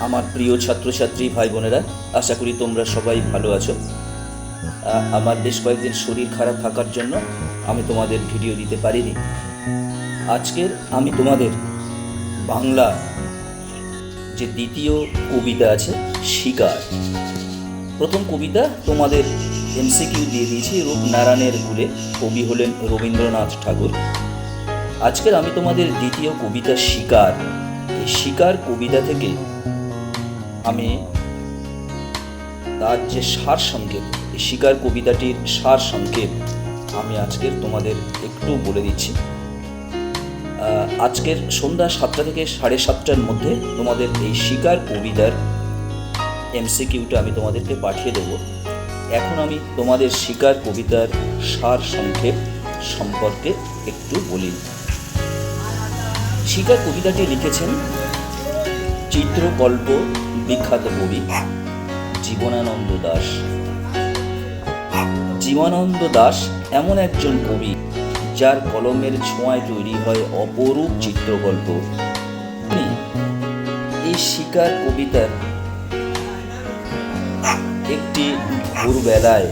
আমার প্রিয় ছাত্রছাত্রী ভাই বোনেরা, আশা করি তোমরা সবাই ভালো আছো। আমার বেশ কয়েকদিন শরীর খারাপ থাকার জন্য আমি তোমাদের ভিডিও দিতে পারিনি। আজকের আমি তোমাদের বাংলা যে দ্বিতীয় কবিতা আছে, শিকার। প্রথম কবিতা তোমাদের এমসিকিউ দিয়ে দিয়েছি, রূপনারায়ণের কুলে কবি হলেন রবীন্দ্রনাথ ঠাকুর। আজকের আমি তোমাদের দ্বিতীয় কবিতা শিকার। এই শিকার কবিতা থেকে আমি তার যে সার সংক্ষেপ এই শিকার কবিতাটির সার সংক্ষেপ আমি আজকের তোমাদের একটু বলে দিচ্ছি। আজকের সন্ধ্যা সাতটা থেকে সাড়ে সাতটার মধ্যে তোমাদের এই শিকার কবিতার এমসিকিউটা আমি তোমাদেরকে পাঠিয়ে দেবো। এখন আমি তোমাদের শিকার কবিতার সার সংক্ষেপ সম্পর্কে একটু বলি। শিকার কবিতাটি লিখেছেন চিত্রকল্প বিখ্যাত কবি জীবনানন্দ দাস। জীবনানন্দ দাস এমন একজন কবি যার কলমের ছোঁয়ায় তৈরি হয় অপরূপ চিত্রকল্প। এই শিকার কবিতার একটি ভোরবেলায়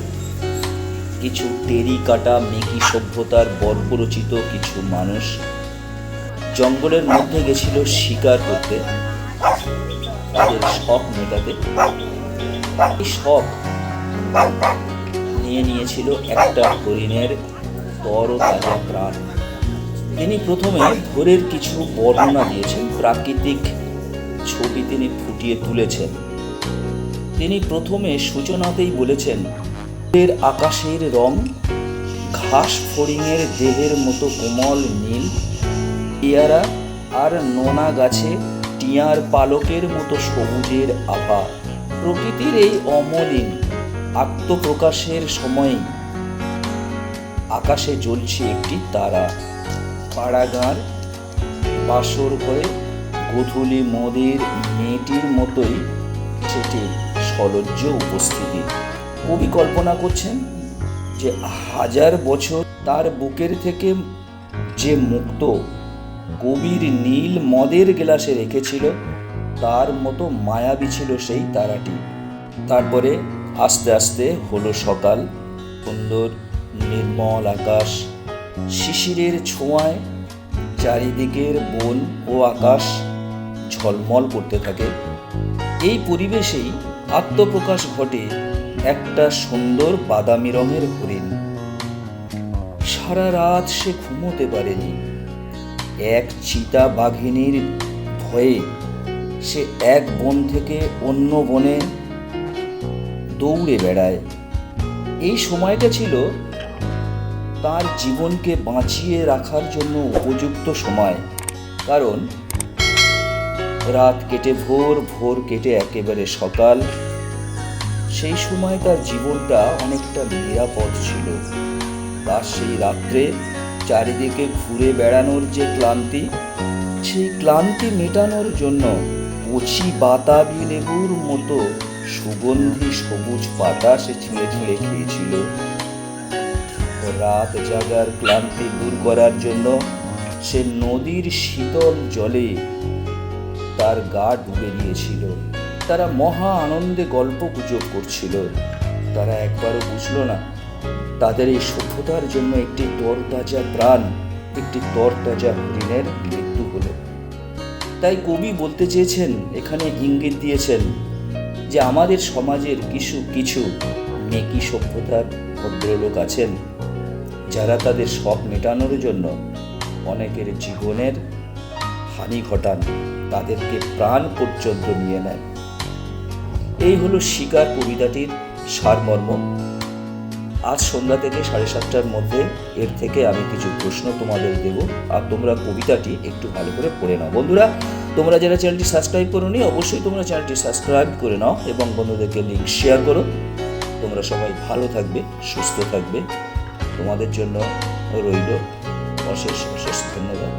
কিছু টেরি কাটা মেকি সভ্যতার বর্বরচিত কিছু মানুষ জঙ্গলের মধ্যে গেছিল শিকার করতে। তাদের শখ মেটাতে। এই শখ নিয়ে নিয়েছিল একটা হরিণের তর তাজা প্রাণ। তিনি প্রথমে ভোরের কিছু বর্ণনা দিয়েছেন, প্রাকৃতিক ছবি তিনি ফুটিয়ে তুলেছেন। তিনি প্রথমে সূচনাতেই বলেছেন, এর আকাশের রং ঘাস ফড়িংয়ের দেহের মতো কোমল নীল। পেয়ারা আর নোনা গাছে টিয়ার পালকের মতো সবুজের আভা প্রকৃতির এই অমলিন আত্মপ্রকাশের সময় আকাশে জ্বলছে একটি তারা। পাড়াগাঁর বাসর হয়ে গধূলি মদের মেয়েটির মতোই সেটি সলজ্জ উপস্থিতি। কবি কল্পনা করছেন যে হাজার বছর তার বুকের থেকে যে মুক্ত কবির নীল মদের গ্লাসে রেখেছিল, তার মতো মায়াবী ছিল সেই তারাটি। তারপরে আস্তে আস্তে হলো সকাল, সুন্দর নির্মল আকাশ, শিশিরের ছোঁয়ায় চারিদিকের বন ও আকাশ ঝলমল করতে থাকে। এই পরিবেশেই আত্মপ্রকাশ ঘটে একটা সুন্দর বাদামি রঙের হরিণ। সারা রাত সে ঘুমোতে পারেনি। এক চিতা বাঘিনীর ভয়ে সে এক বন থেকে অন্য বনে দৌড়ে বেড়ায়। এই সময়টা ছিল তার জীবনকে বাঁচিয়ে রাখার জন্য উপযুক্ত সময়। কারণ রাত কেটে ভোর ভোর কেটে একেবারে সকাল। সেই সময় তার জীবনটা অনেকটা নিরাপদ ছিল। তার সেই রাত্রে চারিদিকে ঘুরে বেড়ানোর যে ক্লান্তি, সেই ক্লান্তি মেটানোর জন্য কচি বাতাবি লেবুর মতো সুগন্ধি সবুজ পাতা সে ছিঁড়ে ছিঁড়ে খেয়েছিল। রাত জাগার ক্লান্তি দূর করার জন্য সে নদীর শীতল জলে তার গা ডুবে দিয়েছিল। তারা মহা আনন্দে গল্প গুজব করছিল। তারা একবারও বুঝলো না তাদের এই সভ্যতার জন্য একটি তরতাজা প্রাণ, একটি তরতাজা হরিণের মৃত্যু হলো। তাই কবি বলতে চেয়েছেন, এখানে ইঙ্গিত দিয়েছেন যে আমাদের সমাজের কিছু কিছু মেকি সভ্যতার ভদ্রলোক আছেন, যারা তাদের শখ মেটানোর জন্য অনেকের জীবনের হানি ঘটান, তাদেরকে প্রাণ পর্যন্ত নিয়ে নেন। এই হলো শিকার কবিতাটির সারমর্ম। আজ সন্ধ্যা থেকে সাড়ে সাতটার মধ্যে এর থেকে আমি কিছু প্রশ্ন তোমাদের দেব, আর তোমরা কবিতাটি একটু ভালো করে পড়ে নাও। বন্ধুরা, তোমরা যারা চ্যানেলটি সাবস্ক্রাইব করো নি অবশ্যই তোমরা চ্যানেলটি সাবস্ক্রাইব করে নাও এবং বন্ধুদেরকে লিঙ্ক শেয়ার করো। তোমরা সবাই ভালো থাকবে, সুস্থ থাকবে। তোমাদের জন্য রইল অশেষ অশেষ ধন্যবাদ।